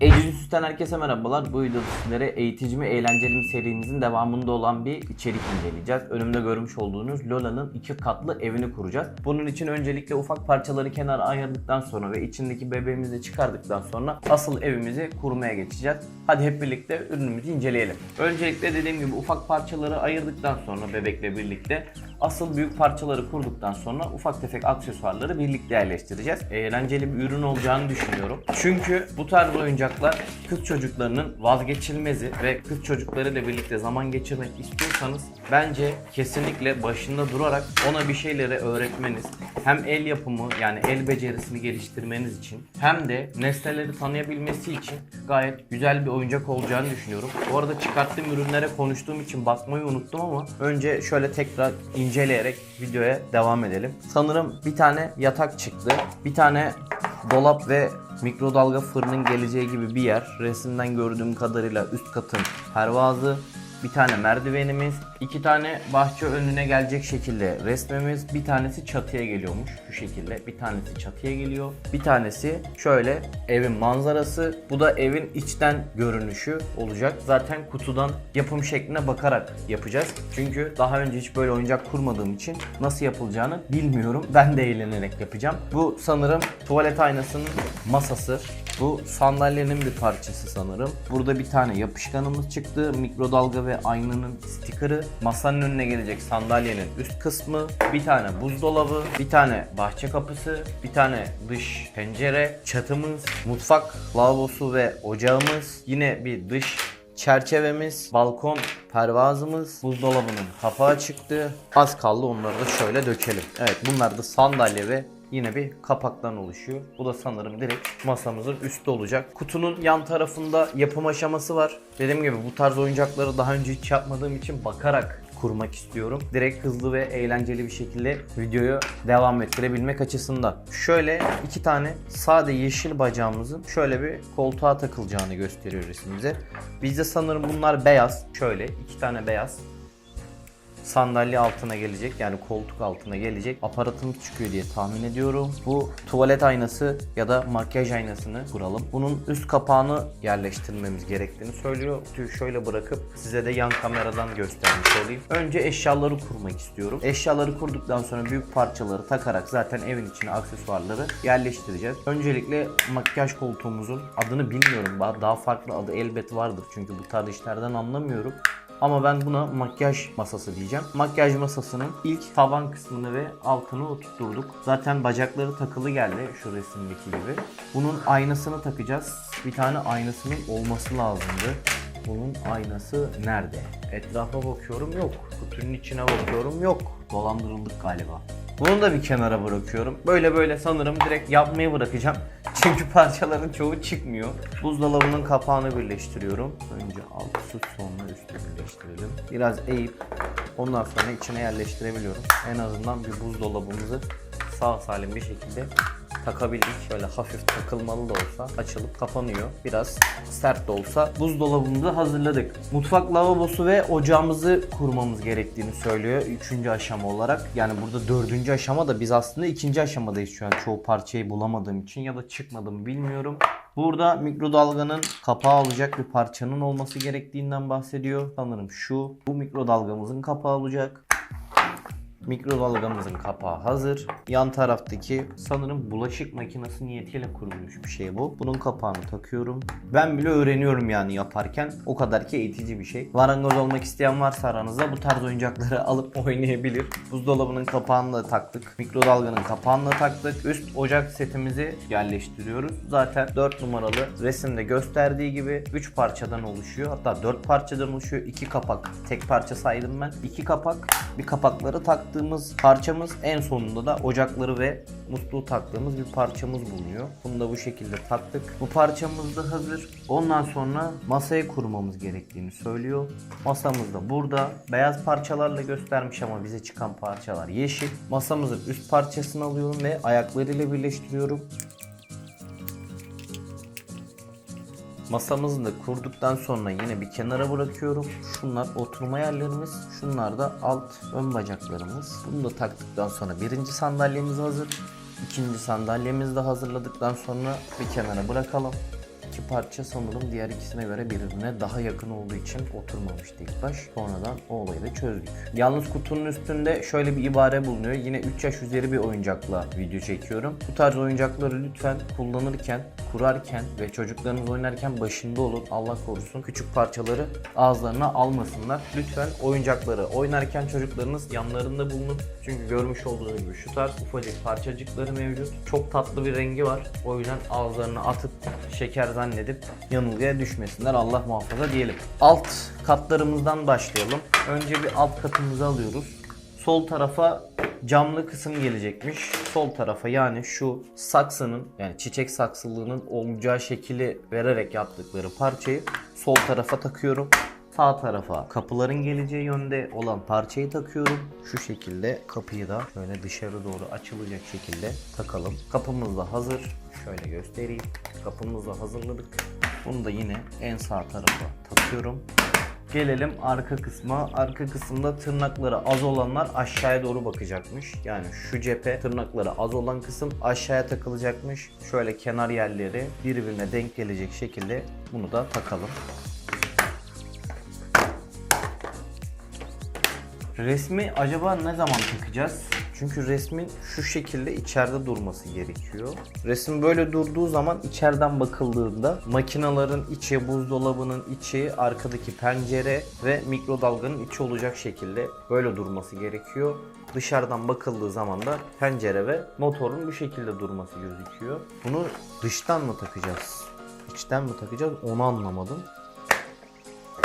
Ecin Süs'ten herkese merhabalar. Bu videoda sizlere eğitici mi eğlenceli mi serimizin devamında olan bir içerik inceleyeceğiz. Önümde görmüş olduğunuz Lola'nın iki katlı evini kuracağız. Bunun için öncelikle ufak parçaları kenara ayırdıktan sonra ve içindeki bebeğimizi çıkardıktan sonra asıl evimizi kurmaya geçeceğiz. Hadi hep birlikte ürünümüzü inceleyelim. Öncelikle dediğim gibi ufak parçaları ayırdıktan sonra bebekle birlikte asıl büyük parçaları kurduktan sonra ufak tefek aksesuarları birlikte yerleştireceğiz. Eğlenceli bir ürün olacağını düşünüyorum. Çünkü bu tarz oyuncaklar kız çocuklarının vazgeçilmezi ve kız çocuklarıyla birlikte zaman geçirmek istiyorsanız bence kesinlikle başında durarak ona bir şeyleri öğretmeniz hem el yapımı yani el becerisini geliştirmeniz için hem de nesneleri tanıyabilmesi için gayet güzel bir oyuncak olacağını düşünüyorum. Bu arada çıkarttığım ürünlere konuştuğum için bakmayı unuttum ama önce şöyle tekrar inceleyerek videoya devam edelim. Sanırım bir tane yatak çıktı. Bir tane dolap ve mikrodalga fırının geleceği gibi bir yer. Resimden gördüğüm kadarıyla üst katın pervazı, bir tane merdivenimiz, iki tane bahçe önüne gelecek şekilde resmimiz, bir tanesi çatıya geliyormuş şu şekilde. Bir tanesi çatıya geliyor. Bir tanesi şöyle evin manzarası. Bu da evin içten görünüşü olacak. Zaten kutudan yapım şekline bakarak yapacağız. Çünkü daha önce hiç böyle oyuncak kurmadığım için nasıl yapılacağını bilmiyorum. Ben de eğlenerek yapacağım. Bu sanırım tuvalet aynasının masası. Bu sandalyenin bir parçası sanırım. Burada bir tane yapışkanımız çıktı. Mikrodalga ve aynanın stikeri. Masanın önüne gelecek sandalyenin üst kısmı. Bir tane buzdolabı. Bir tane bahçe kapısı. Bir tane dış pencere. Çatımız. Mutfak lavabosu ve ocağımız. Yine bir dış çerçevemiz, balkon pervazımız, buzdolabının kapağı çıktı. Az kaldı onları da şöyle dökelim. Evet bunlar da sandalye ve yine bir kapaktan oluşuyor. Bu da sanırım direkt masamızın üstü olacak. Kutunun yan tarafında yapım aşaması var. Dediğim gibi bu tarz oyuncakları daha önce hiç yapmadığım için bakarak kurmak istiyorum. Direkt hızlı ve eğlenceli bir şekilde videoyu devam ettirebilmek açısından. Şöyle iki tane sade yeşil bacağımızın şöyle bir koltuğa takılacağını gösteriyor resimimize. Bizde sanırım bunlar beyaz. Şöyle iki tane beyaz sandalye altına gelecek yani koltuk altına gelecek aparatımız çıkıyor diye tahmin ediyorum. Bu tuvalet aynası ya da makyaj aynasını kuralım. Bunun üst kapağını yerleştirmemiz gerektiğini söylüyor. Tüy şöyle bırakıp size de yan kameradan göstermiş olayım. Önce eşyaları kurmak istiyorum. Eşyaları kurduktan sonra büyük parçaları takarak zaten evin içine aksesuarları yerleştireceğiz. Öncelikle makyaj koltuğumuzun adını bilmiyorum. Daha farklı adı elbet vardır çünkü bu tarz işlerden anlamıyorum. Ama ben buna makyaj masası diyeceğim. Makyaj masasının ilk taban kısmını ve altını oturtturduk. Zaten bacakları takılı geldi şu resimdeki gibi. Bunun aynasını takacağız. Bir tane aynasının olması lazımdı. Bunun aynası nerede? Etrafa bakıyorum yok. Kutunun içine bakıyorum yok. Dolandırıldık galiba. Bunu da bir kenara bırakıyorum. Böyle böyle sanırım direkt yapmayı bırakacağım. Çünkü parçaların çoğu çıkmıyor. Buzdolabının kapağını birleştiriyorum. Önce altı sonra üstü birleştirelim. Biraz eğip ondan sonra içine yerleştirebiliyorum. En azından bir buzdolabımızı sağ salim bir şekilde takabildik. Şöyle hafif takılmalı da olsa açılıp kapanıyor. Biraz sert de olsa buzdolabımızı hazırladık. Mutfak lavabosu ve ocağımızı kurmamız gerektiğini söylüyor. Üçüncü aşama olarak. Yani burada dördüncü aşama da biz aslında ikinci aşamadayız şu an. Çoğu parçayı bulamadığım için ya da çıkmadım bilmiyorum. Burada mikrodalganın kapağı olacak bir parçanın olması gerektiğinden bahsediyor. Sanırım şu. Bu mikrodalgamızın kapağı olacak. Mikrodalgamızın kapağı hazır. Yan taraftaki sanırım bulaşık makinesi niyetiyle kurulmuş bir şey bu. Bunun kapağını takıyorum. Ben bile öğreniyorum yani yaparken. O kadar ki eğitici bir şey. Marangoz olmak isteyen varsa aranızda bu tarz oyuncakları alıp oynayabilir. Buzdolabının kapağını da taktık. Mikrodalganın kapağını da taktık. Üst ocak setimizi yerleştiriyoruz. Zaten 4 numaralı resimde gösterdiği gibi 3 parçadan oluşuyor. Hatta 4 parçadan oluşuyor. 2 kapak. Tek parça saydım ben. 2 kapak. Bir kapakları taktığımız parçamız en sonunda da ocakları ve musluğu taktığımız bir parçamız bulunuyor. Bunu da bu şekilde taktık. Bu parçamız da hazır. Ondan sonra masayı kurmamız gerektiğini söylüyor. Masamız da burada. Beyaz parçalarla göstermiş ama bize çıkan parçalar yeşil. Masamızın üst parçasını alıyorum ve ayaklarıyla birleştiriyorum. Masamızı da kurduktan sonra yine bir kenara bırakıyorum. Şunlar oturma yerlerimiz. Şunlar da alt ön bacaklarımız. Bunu da taktıktan sonra birinci sandalyemiz hazır. İkinci sandalyemizi de hazırladıktan sonra bir kenara bırakalım. iki parça sanırım diğer ikisine göre birbirine daha yakın olduğu için oturmamıştı ilk baş. Sonradan o olayı da çözdük. Yalnız kutunun üstünde şöyle bir ibare bulunuyor. Yine 3 yaş üzeri bir oyuncakla video çekiyorum. Bu tarz oyuncakları lütfen kullanırken, kurarken ve çocuklarınız oynarken başında olun. Allah korusun küçük parçaları ağızlarına almasınlar. Lütfen oyuncakları oynarken çocuklarınız yanlarında bulunun. Çünkü görmüş olduğunuz gibi şu tarz ufacık parçacıkları mevcut. Çok tatlı bir rengi var. O yüzden ağızlarına atıp şeker zannedip yanılgıya düşmesinler. Allah muhafaza diyelim. Alt katlarımızdan başlayalım. Önce bir alt katımızı alıyoruz. Sol tarafa camlı kısım gelecekmiş. Sol tarafa yani şu saksının yani çiçek saksılığının olacağı şekli vererek yaptıkları parçayı sol tarafa takıyorum. Sağ tarafa kapıların geleceği yönde olan parçayı takıyorum. Şu şekilde kapıyı da şöyle dışarı doğru açılacak şekilde takalım. Kapımız da hazır. Şöyle göstereyim. Kapımızı hazırladık. Bunu da yine en sağ tarafa takıyorum. Gelelim arka kısma. Arka kısımda tırnakları az olanlar aşağıya doğru bakacakmış. Yani şu cephe tırnakları az olan kısım aşağıya takılacakmış. Şöyle kenar yerleri birbirine denk gelecek şekilde bunu da takalım. Resmi acaba ne zaman takacağız? Çünkü resmin şu şekilde içeride durması gerekiyor. Resim böyle durduğu zaman içeriden bakıldığında makinaların içi, buzdolabının içi, arkadaki pencere ve mikrodalganın içi olacak şekilde böyle durması gerekiyor. Dışarıdan bakıldığı zaman da pencere ve motorun bu şekilde durması gözüküyor. Bunu dıştan mı takacağız? İçten mi takacağız? Onu anlamadım.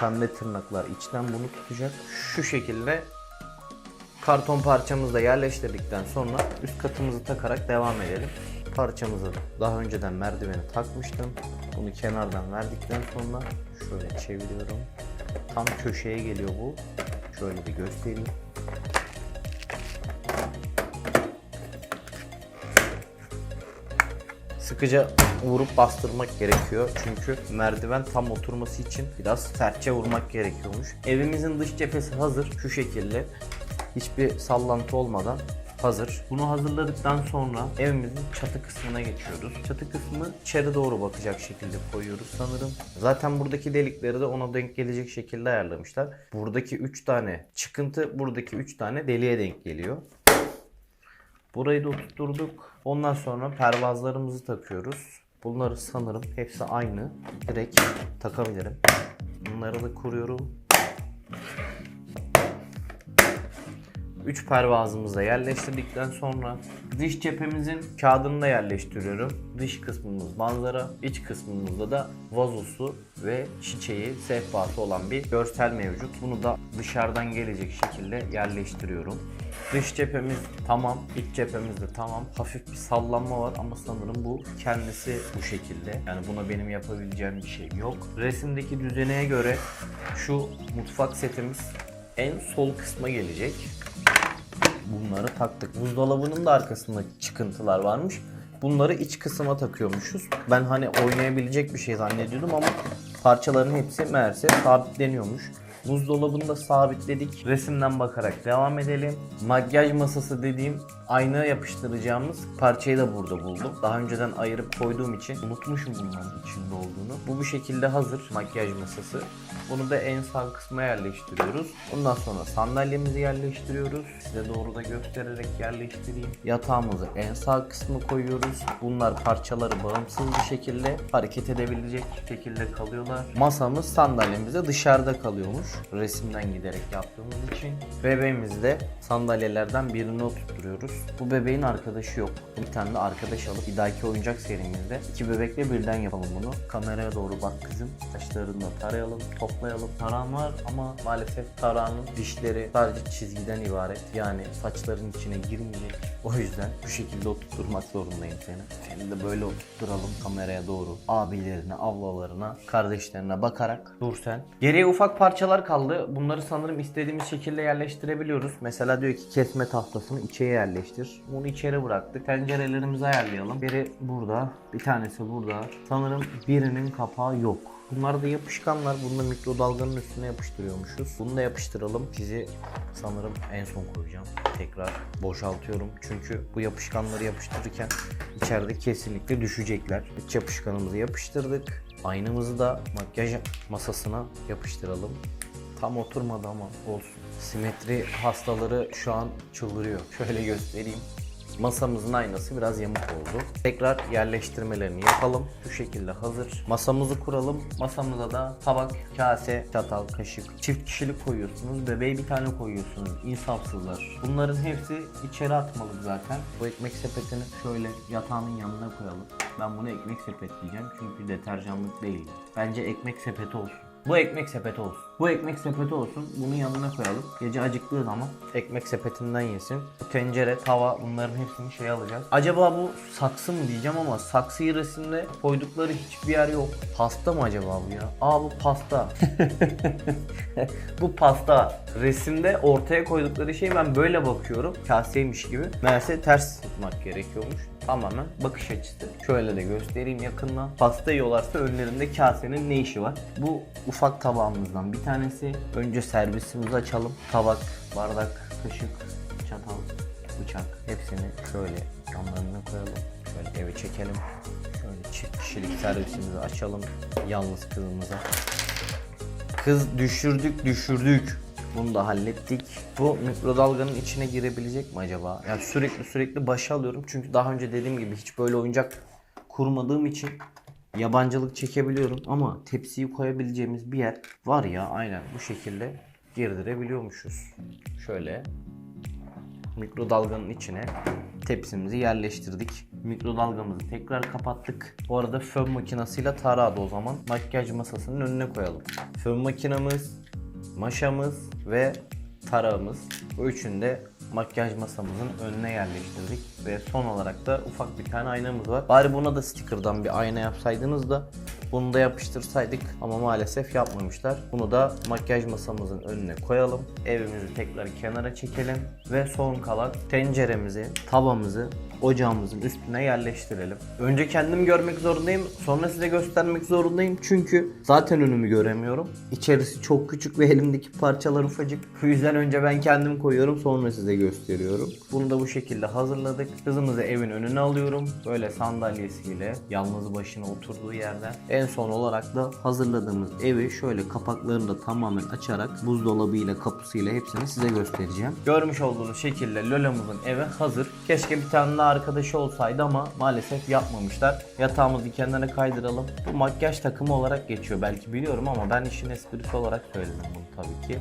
Pembe tırnaklar içten bunu tutacak. Şu şekilde karton parçamızı da yerleştirdikten sonra üst katımızı takarak devam edelim. Parçamızı daha önceden merdivene takmıştım. Bunu kenardan verdikten sonra şöyle çeviriyorum. Tam köşeye geliyor bu. Şöyle bir göstereyim. Sıkıca vurup bastırmak gerekiyor. Çünkü merdiven tam oturması için biraz sertçe vurmak gerekiyormuş. Evimizin dış cephesi hazır şu şekilde. Hiçbir sallantı olmadan hazır. Bunu hazırladıktan sonra evimizin çatı kısmına geçiyoruz. Çatı kısmı içeri doğru bakacak şekilde koyuyoruz sanırım. Zaten buradaki delikleri de ona denk gelecek şekilde ayarlamışlar. Buradaki 3 tane çıkıntı, buradaki 3 tane deliğe denk geliyor. Burayı da oturtturduk. Ondan sonra pervazlarımızı takıyoruz. Bunları sanırım hepsi aynı. Direkt takabilirim. Bunları da kuruyorum. 3 pervazımızı da yerleştirdikten sonra dış cephemizin kağıdını da yerleştiriyorum. Dış kısmımız manzara, iç kısmımızda da vazosu ve çiçeği, sehpası olan bir görsel mevcut. Bunu da dışarıdan gelecek şekilde yerleştiriyorum. Dış cephemiz tamam, iç cephemiz de tamam. Hafif bir sallanma var ama sanırım bu kendisi bu şekilde. Yani buna benim yapabileceğim bir şey yok. Resimdeki düzeneye göre şu mutfak setimiz en sol kısma gelecek. Bunları taktık. Buzdolabının da arkasında çıkıntılar varmış. Bunları iç kısma takıyormuşuz. Ben hani oynayabilecek bir şey zannediyordum ama parçaların hepsi meğerse sabitleniyormuş. Buzdolabını da sabitledik. Resimden bakarak devam edelim. Makyaj masası dediğim ayna yapıştıracağımız parçayı da burada buldum. Daha önceden ayırıp koyduğum için unutmuşum bunların içinde olduğunu. Bu bu şekilde hazır makyaj masası. Bunu da en sağ kısma yerleştiriyoruz. Ondan sonra sandalyemizi yerleştiriyoruz. Size doğru da göstererek yerleştireyim. Yatağımızı en sağ kısmı koyuyoruz. Bunlar parçaları bağımsız bir şekilde hareket edebilecek şekilde kalıyorlar. Masamız sandalyemiz de dışarıda kalıyormuş. Resimden giderek yaptığımız için. Bebeğimizi de sandalyelerden birini oturtuyoruz. Bu bebeğin arkadaşı yok. Bir tane de arkadaş alıp bir dahaki oyuncak serimizde iki bebekle birden yapalım bunu. Kameraya doğru bak kızım. Saçlarını tarayalım, toplayalım. Taran var ama maalesef tarağının dişleri sadece çizgiden ibaret. Yani saçların içine girmeyecek. O yüzden bu şekilde oturtturmak zorundayım seni. Seni de böyle oturtturalım kameraya doğru. Abilerine, ablalarına, kardeşlerine bakarak dur sen. Geriye ufak parçalar kaldı. Bunları sanırım istediğimiz şekilde yerleştirebiliyoruz. Mesela diyor ki kesme tahtasını içeri yerleştir. Bunu içeri bıraktık. Pencerelerimizi ayarlayalım. Biri burada, bir tanesi burada. Sanırım birinin kapağı yok. Bunlar da yapışkanlar. Bunu da mikrodalganın üstüne yapıştırıyormuşuz. Bunu da yapıştıralım. Sizi sanırım en son koyacağım. Tekrar boşaltıyorum. Çünkü bu yapışkanları yapıştırırken içeride kesinlikle düşecekler. İç yapışkanımızı yapıştırdık. Aynamızı da makyaj masasına yapıştıralım. Tam oturmadı ama olsun. Simetri hastaları şu an çıldırıyor. Şöyle göstereyim. Masamızın aynası biraz yamuk oldu. Tekrar yerleştirmelerini yapalım. Şu şekilde hazır. Masamızı kuralım. Masamıza da tabak, kase, çatal, kaşık, çift kişilik koyuyorsunuz. Bebeğe bir tane koyuyorsunuz. İnsafsızlar. Bunların hepsi içeri atmalı zaten. Bu ekmek sepetini şöyle yatağının yanına koyalım. Ben bunu ekmek sepet diyeceğim çünkü deterjanlık değil. Bence ekmek sepeti olsun. Bu ekmek sepeti olsun. Bu ekmek sepeti olsun. Bunun yanına koyalım. Gece acıktığı zaman ekmek sepetinden yesin. Tencere, tava bunların hepsini şey alacağız. Acaba bu saksı mı diyeceğim ama saksıyı resimde koydukları hiçbir yer yok. Pasta mı acaba bu ya? Aa bu pasta. bu pasta. Resimde ortaya koydukları şey ben böyle bakıyorum. Kaseymiş gibi. Meğerse ters tutmak gerekiyormuş. Tamamen bakış açısı. Şöyle de göstereyim yakından. Pasta yiyorlarsa önlerinde kasenin ne işi var? Bu ufak tabağımızdan bir tanesi. Önce servisimizi açalım. Tabak, bardak, kaşık, çatal, bıçak hepsini şöyle yanlarına koyalım. Şöyle eve çekelim. Şöyle çift kişilik servisimizi açalım. Yalnız kızımıza. Kız düşürdük düşürdük. Bunu da hallettik. Bu mikrodalganın içine girebilecek mi acaba? Yani sürekli sürekli başa alıyorum. Çünkü daha önce dediğim gibi hiç böyle oyuncak kurmadığım için yabancılık çekebiliyorum. Ama tepsiyi koyabileceğimiz bir yer var ya aynen bu şekilde girdirebiliyormuşuz. Şöyle mikrodalganın içine tepsimizi yerleştirdik. Mikrodalgamızı tekrar kapattık. Bu arada fön makinesiyle taradı o zaman. Makyaj masasının önüne koyalım. Fön makinamız, maşamız ve tarağımız. Bu üçünü de makyaj masamızın önüne yerleştirdik. Ve son olarak da ufak bir tane aynamız var. Bari buna da sticker'dan bir ayna yapsaydınız da bunu da yapıştırsaydık ama maalesef yapmamışlar. Bunu da makyaj masamızın önüne koyalım. Evimizi tekrar kenara çekelim ve son kalan tenceremizi, tavamızı ocağımızın üstüne yerleştirelim. Önce kendim görmek zorundayım, sonra size göstermek zorundayım çünkü zaten önümü göremiyorum. İçerisi çok küçük ve elimdeki parçalar ufacık. Bu yüzden önce ben kendim koyuyorum, sonra size gösteriyorum. Bunu da bu şekilde hazırladık. Kızımızı evin önüne alıyorum. Böyle sandalyesiyle yalnız başına oturduğu yerden. En son olarak da hazırladığımız evi şöyle kapaklarını da tamamen açarak buzdolabıyla kapısıyla hepsini size göstereceğim. Görmüş olduğunuz şekilde Lola'mızın evi hazır. Keşke bir tane daha arkadaşı olsaydı ama maalesef yapmamışlar. Yatağımızı kenara kaydıralım. Bu makyaj takımı olarak geçiyor belki biliyorum ama ben işin esprisi olarak söyledim bunu tabii ki.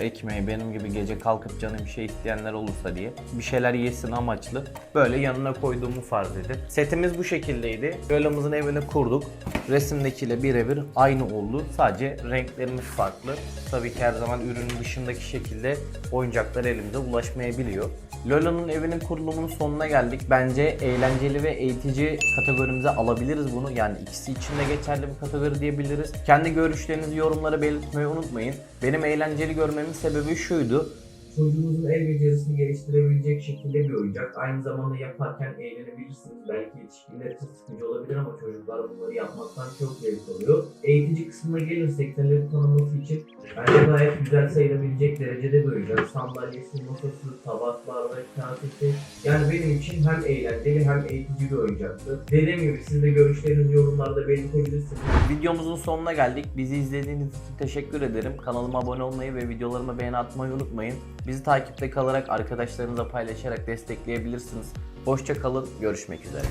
Ekmeği benim gibi gece kalkıp canı bir şey isteyenler olursa diye bir şeyler yesin amaçlı böyle yanına koyduğumu farz edin. Setimiz bu şekildeydi. Lola'mızın evini kurduk. Resimdekiyle birebir aynı oldu. Sadece renklerimiz farklı. Tabii ki her zaman ürünün dışındaki şekilde oyuncaklar elimize ulaşmayabiliyor. Lola'nın evinin kurulumunun sonuna geldik. Bence eğlenceli ve eğitici kategorimize alabiliriz bunu. Yani ikisi için de geçerli bir kategori diyebiliriz. Kendi görüşlerinizi yorumlara belirtmeyi unutmayın. Benim eğlenceli görmemin sebebi şuydu. Çocuğunuzun el becerisini geliştirebilecek şekilde bir oyuncak. Aynı zamanda yaparken eğlenebilirsiniz. Belki yetişkinler için sıkıcı olabilir ama çocuklar bunları yapmaktan çok zevk alıyor. Eğitici kısmına gelirsek neleri tanıması için bence gayet güzel sayılabilecek derecede bir oyuncak. Sandalyesi, masası, tabaklar ve kasesi. Yani benim için hem eğlenceli hem eğitici bir oyuncaktı. Dediğim gibi siz de görüşlerinizi yorumlarda belirtebilirsiniz. Videomuzun sonuna geldik. Bizi izlediğiniz için teşekkür ederim. Kanalıma abone olmayı ve videolarıma beğeni atmayı unutmayın. Bizi takipte kalarak arkadaşlarınızla paylaşarak destekleyebilirsiniz. Hoşça kalın, görüşmek üzere.